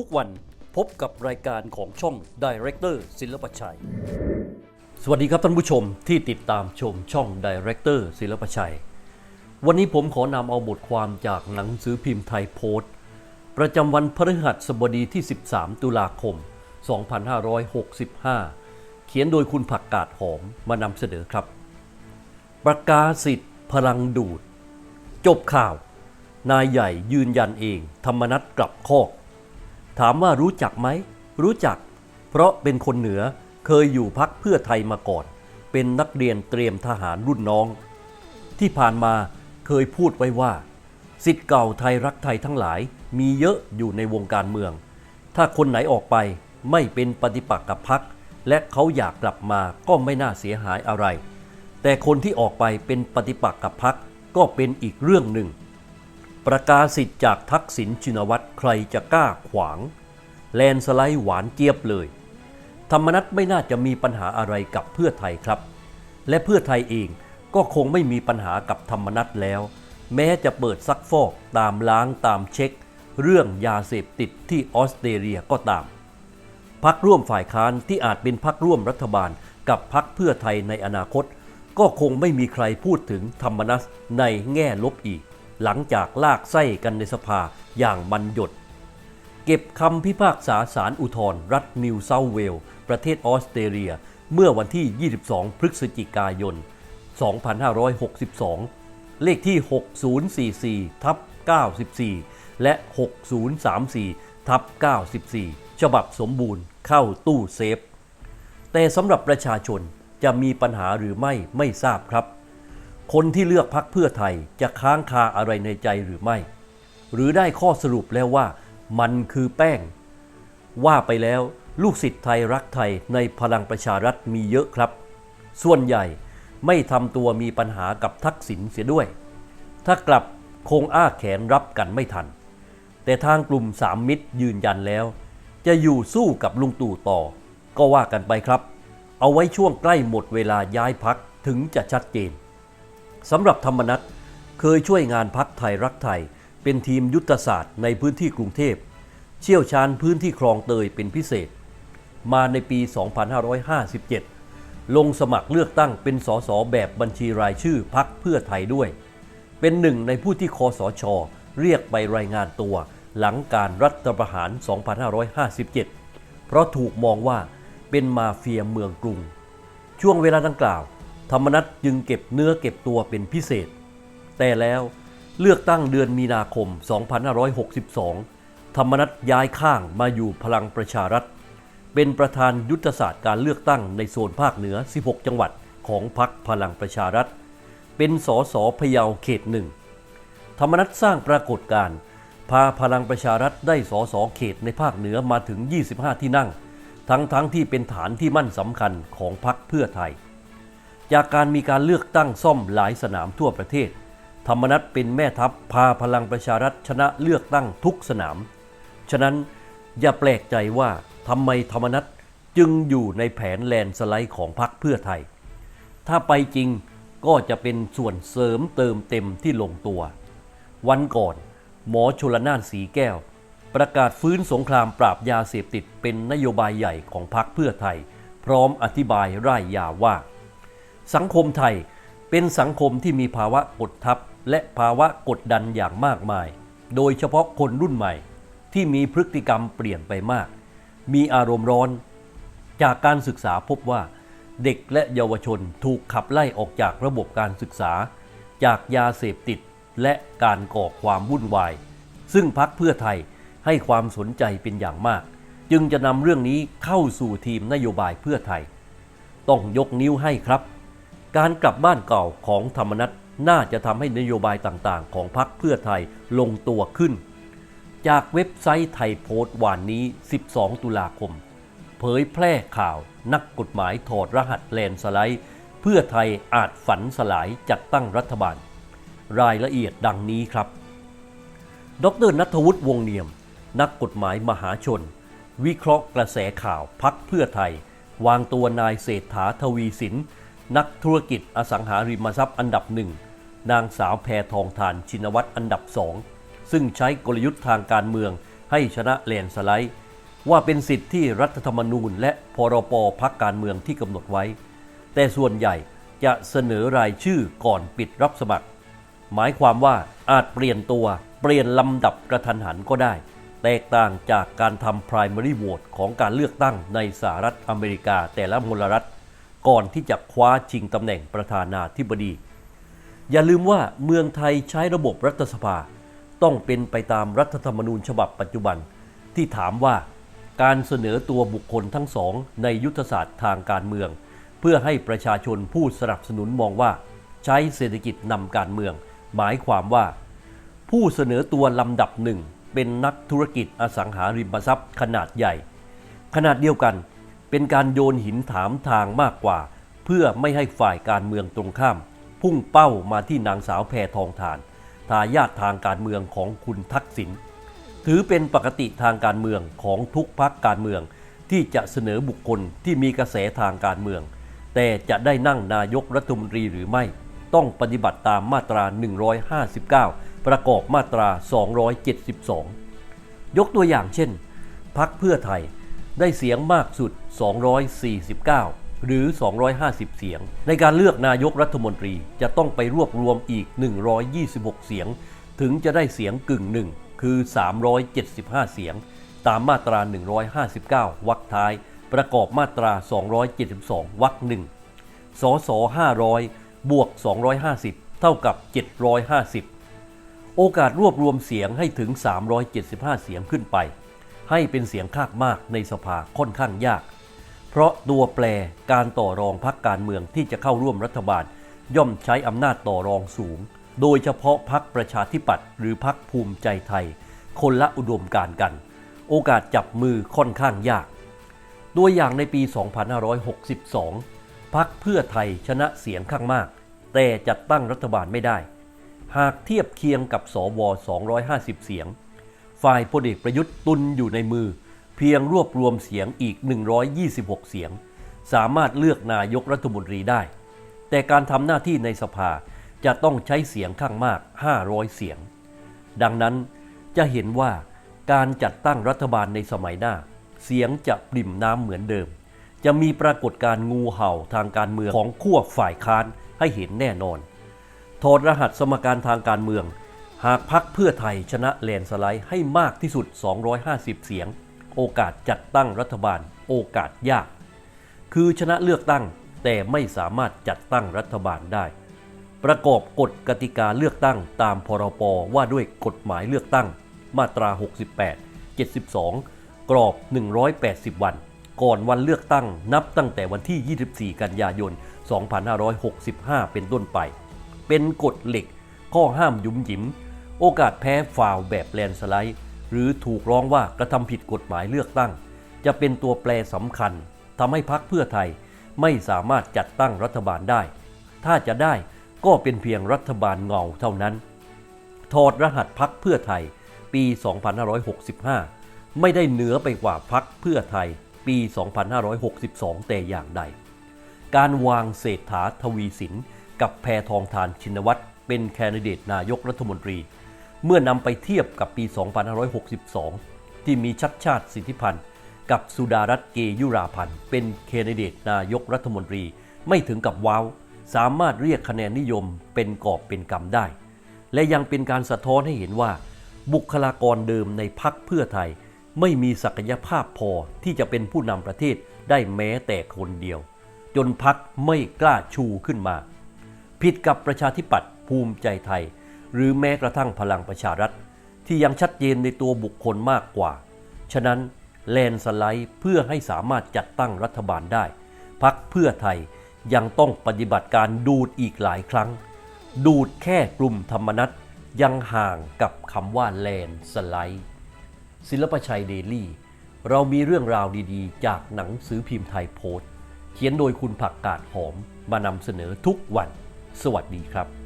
ทุกวันพบกับรายการของช่อง Director ศิลปชัย สวัสดีครับท่านผู้ชมที่ติดตามชมช่อง Director ศิลปชัย วันนี้ผมขอนำเอาบทความจากหนังสือพิมพ์ไทยโพสต์ ประจำวันพฤหัสบดีที่ 13 ตุลาคม 2565 เขียนโดยคุณผักกาดหอมมานำเสนอครับ ประกาศสิทธิ์พลังดูด จบข่าว นายใหญ่ยืนยันเอง ธรรมนัตกลับคอก ถามว่ารู้จักไหม รู้จัก เพราะเป็นคนเหนือเคยอยู่พักเพื่อไทยมาก่อน เป็นนักเรียนเตรียมทหารรุ่นน้อง ที่ผ่านมาเคยพูดไว้ว่าสิทธิ์เก่าไทยรักไทยทั้งหลายมีเยอะอยู่ในวงการเมือง ถ้าคนไหนออกไปไม่เป็นปฏิปักษ์กับพัก และเขาอยากกลับมาก็ไม่น่าเสียหายอะไร แต่คนที่ออกไปเป็นปฏิปักษ์กับพักก็เป็นอีกเรื่องหนึ่ง ประกาศสิทธิ์จากทักษิณชินวัตรใครจะกล้าขวาง แลนสไลด์หวานเจี๊ยบเลย ธรรมนัตไม่น่าจะมีปัญหาอะไรกับเพื่อไทยครับ และเพื่อไทยเองก็คงไม่มีปัญหากับธรรมนัตแล้ว แม้จะเปิดซักฟอกตามล้างตามเช็ค เรื่องยาเสพติดที่ออสเตรเลียก็ตามพักร่วมฝ่ายค้านที่อาจเป็นพักร่วมรัฐบาลกับพักเพื่อไทยในอนาคต ก็คงไม่มีใครพูดถึงธรรมนัสในแง่ลบอีก หลังจากลากไส้กันในสภาอย่างมันหยดเก็บคำพิพากษาศาลอุทธรณ์รัฐนิวเซาเวล ประเทศออสเตรเลีย เมื่อวันที่ 22 พฤศจิกายน 2562 เลขที่ 6044 ทับ 94 และ 6034 ทับ 94 ฉบับสมบูรณ์เข้าตู้เซฟ แต่สำหรับประชาชนจะมีปัญหาหรือไม่ไม่ทราบครับ คนที่เลือกพักเพื่อไทยจะค้างคาอะไรในใจหรือไม่ หรือได้ข้อสรุปแล้วว่ามันคือแป้ง ว่าไปแล้วลูกศิษย์ไทยรักไทยในพลังประชารัฐมีเยอะครับ ส่วนใหญ่ไม่ทำตัวมีปัญหากับทักษิณเสียด้วย ถ้ากลับคงอ้าแขนรับกันไม่ทัน แต่ทางกลุ่มสามมิตรยืนยันแล้ว จะอยู่สู้กับลุงตู่ต่อ ก็ว่ากันไปครับ เอาไว้ช่วงใกล้หมดเวลาย้ายพักถึงจะชัดเจน สำหรับธรรมนัตเคยช่วยงานพักไทยรักไทย เป็นทีมยุทธศาสตร์ในพื้นที่กรุงเทพ เชี่ยวชาญพื้นที่คลองเตยเป็นพิเศษ มาในปี 2557 ลงสมัครเลือกตั้งเป็นสสแบบบัญชีรายชื่อพักเพื่อไทยด้วย เป็นหนึ่งในผู้ที่คอสช เรียกไปรายงานตัวหลังการรัฐประหาร 2557 เพราะถูกมองว่าเป็นมาเฟียเมืองกรุง ช่วงเวลาดังกล่าว ธรรมนัตจึงเก็บเนื้อเก็บตัวเป็นพิเศษ แต่แล้วเลือกตั้งเดือนมีนาคม 2562 ธรรมนัตย้ายข้างมาอยู่พลังประชารัฐ เป็นประธานยุทธศาสตร์การเลือกตั้งในโซนภาคเหนือ 16 จังหวัดของพรรคพลังประชารัฐ เป็นสสพะเยาเขตหนึ่ง ธรรมนัตสร้างปรากฏการณ์พาพลังประชารัฐได้สสเขตในภาคเหนือมาถึง 25 ที่นั่ง ทั้งๆทที่เป็นฐานที่มั่นสำคัญของพรรคเพื่อไทย จากการมีการเลือกตั้งซ่อมหลายสนามทั่วประเทศ ธรรมนัตเป็นแม่ทัพพาพลังประชารัฐชนะเลือกตั้งทุกสนาม ฉะนั้นอย่าแปลกใจว่าทำไมธรรมนัตจึงอยู่ในแผนแลนสไลด์ของพรรคเพื่อไทย ถ้าไปจริงก็จะเป็นส่วนเสริมเติมเต็มที่ลงตัว วันก่อน หมอชลนานสีแก้ว ประกาศฟื้นสงครามปราบยาเสพติดเป็นนโยบายใหญ่ของพรรคเพื่อไทย พร้อมอธิบายร่ายยาว่า สังคมไทยเป็นสังคมที่มีภาวะกดทับ และภาวะกดดันอย่างมากมาย โดยเฉพาะคนรุ่นใหม่ ที่มีพฤติกรรมเปลี่ยนไปมาก มีอารมณ์ร้อน จากการศึกษาพบว่า เด็กและเยาวชนถูกขับไล่ออกจากระบบการศึกษา จากยาเสพติดและการก่อความวุ่นวาย ซึ่งพักเพื่อไทยให้ความสนใจเป็นอย่างมาก จึงจะนำเรื่องนี้เข้าสู่ทีมนโยบายเพื่อไทย ต้องยกนิ้วให้ครับ การกลับบ้านเก่าของธรรมนัตน่าจะทำให้นโยบายต่างๆ ของพรรคเพื่อไทยลงตัวขึ้น จากเว็บไซต์ไทยโพสต์วันนี้ 12 ตุลาคม เผยแพร่ข่าวนักกฎหมายถอดรหัสแลนสไลด์ เพื่อไทยอาจฝันสลายจัดตั้งรัฐบาล รายละเอียดดังนี้ครับ ดรนัทวุฒิวงศ์เนียม นักกฎหมายมหาชน วิเคราะห์กระแสข่าวพักเพื่อไทย วางตัวนายเศรษฐาทวีสิน นักธุรกิจอสังหาริมทรัพย์อันดับหนึ่งนางสาวแพทองทานชินวัตรอันดับสองซึ่งใช้กลยุทธ์ทางการเมืองให้ชนะแลนสไลด์ว่าเป็นสิทธิที่รัฐธรรมนูญ และพรปพักการเมืองที่กำหนดไว้ แต่ส่วนใหญ่จะเสนอรายชื่อก่อนปิดรับสมัคร หมายความว่าอาจเปลี่ยนตัวเปลี่ยนลำดับกระทันหันก็ได้ แตกต่างจากการทำ primary vote ของการเลือกตั้งในสหรัฐอเมริกาแต่ละมลรัฐ ก่อนที่จะคว้าชิงตำแหน่งประธานาธิบดี อย่าลืมว่าเมืองไทยใช้ระบบรัฐสภา ต้องเป็นไปตามรัฐธรรมนูญฉบับปัจจุบัน ที่ถามว่าการเสนอตัวบุคคลทั้งสองในยุทธศาสตร์ทางการเมือง เพื่อให้ประชาชนผู้สนับสนุนมองว่า ใช้เศรษฐกิจนำการเมือง หมายความว่า ผู้เสนอตัวลำดับหนึ่งเป็นนักธุรกิจอสังหาริมทรัพย์ขนาดใหญ่ ขนาดเดียวกัน เป็นการโยนหินถามทางมากกว่า เพื่อไม่ให้ฝ่ายการเมืองตรงข้าม พุ่งเป้ามาที่นางสาวแพทองทาน ทายาททางการเมืองของคุณทักษิณถือเป็นปกติทางการเมืองของทุกพักการเมือง ที่จะเสนอบุคคลที่มีกระแสทางการเมือง แต่จะได้นั่งนายกรัฐมนตรีหรือไม่ ต้องปฏิบัติตามมาตรา 159 ประกอบมาตรา 272 ยกตัวอย่างเช่นพักเพื่อไทย ได้เสียงมากสุด 249 หรือ 250 เสียง ในการเลือกนายกรัฐมนตรีจะต้องไปรวบรวมอีก 126 เสียง ถึงจะได้เสียงกึ่งหนึ่งคือ 375 เสียง ตามมาตรา 159 วรรคท้าย ประกอบมาตรา 272 วรรคหนึ่งสส500 บวก 250 เท่ากับ 750 โอกาสรวบรวมเสียงให้ถึง 375 เสียงขึ้นไป ให้เป็นเสียงข้างมากในสภาค่อนข้างยาก เพราะตัวแปรการต่อรองพักการเมืองที่จะเข้าร่วมรัฐบาล ย่อมใช้อำนาจต่อรองสูง โดยเฉพาะพักประชาธิปัตย์หรือพักภูมิใจไทย คนละอุดมการกัน โอกาสจับมือค่อนข้างยาก ตัวอย่างในปี 2562 พักเพื่อไทยชนะเสียงข้างมาก แต่จัดตั้งรัฐบาลไม่ได้ หากเทียบเคียงกับสว 250 เสียง ฝ่ายพลเอกประยุทธ์ตุนอยู่ในมือ เพียงรวบรวมเสียงอีก 126 เสียง สามารถเลือกนายกรัฐมนตรีได้ แต่การทำหน้าที่ในสภาจะต้องใช้เสียงข้างมาก 500 เสียง ดังนั้นจะเห็นว่าการจัดตั้งรัฐบาลในสมัยหน้า เสียงจะปริ่มน้ำเหมือนเดิม จะมีปรากฏการงูเห่าทางการเมืองของขั้วฝ่ายค้านให้เห็นแน่นอน ถอดรหัสสมการทางการเมือง หากพักเพื่อไทยชนะแลนสไลด์ให้มากที่สุด 250 เสียง โอกาสจัดตั้งรัฐบาล โอกาสยาก คือชนะเลือกตั้งแต่ไม่สามารถจัดตั้งรัฐบาลได้ ประกอบกฎกติกาเลือกตั้งตามพรปว่าด้วยกฎหมายเลือกตั้ง มาตรา 68 72 กรอบ 180 วัน ก่อนวันเลือกตั้งนับตั้งแต่วันที่ 24 กันยายน 2565 เป็นต้นไป เป็นกฎเหล็กข้อห้ามยุมหยิม โอกาสแพ้ฟาวแบบแลนสไลด์หรือถูกร้องว่ากระทำผิดกฎหมายเลือกตั้ง จะเป็นตัวแปรสำคัญทำให้พักเพื่อไทยไม่สามารถจัดตั้งรัฐบาลได้ ถ้าจะได้ก็เป็นเพียงรัฐบาลเงาเท่านั้น ถอดรหัสพักเพื่อไทยปี 2565 ไม่ได้เหนือไปกว่าพักเพื่อไทยปี 2562 แต่อย่างใด การวางเศรษฐาทวีสิน กับแพทองทานชินวัตรเป็นแคนดิเดตนายกรัฐมนตรี เมื่อนำไปเทียบกับปี 2562 ที่มีชัดชาติสิทธิพันธ์ กับสุดารัตน์เกยุราพันธ์เป็นแคนดิเดตนายกรัฐมนตรีไม่ถึงกับว้าว สามารถเรียกคะแนนนิยมเป็นกอบเป็นกำได้ และยังเป็นการสะท้อนให้เห็นว่า บุคลากรเดิมในพักเพื่อไทย ไม่มีศักยภาพพอที่จะเป็นผู้นำประเทศได้แม้แต่คนเดียว จนพักไม่กล้าชูขึ้นมา ผิดกับประชาธิปัตย์ภูมิใจไทย หรือแม้กระทั่งพลังประชารัฐ ที่ยังชัดเจนในตัวบุคคลมากกว่า ฉะนั้นแลนสไลด์เพื่อให้สามารถจัดตั้งรัฐบาลได้ พักเพื่อไทยยังต้องปฏิบัติการดูดอีกหลายครั้ง ดูดแค่กลุ่มธรรมนัตยังห่างกับคำว่าแลนสไลด์ ศิลปชัยเดลี่ เรามีเรื่องราวดีๆ จากหนังสือพิมพ์ไทยโพสต์ เขียนโดยคุณผักกาดหอมมานำเสนอทุกวัน สวัสดีครับ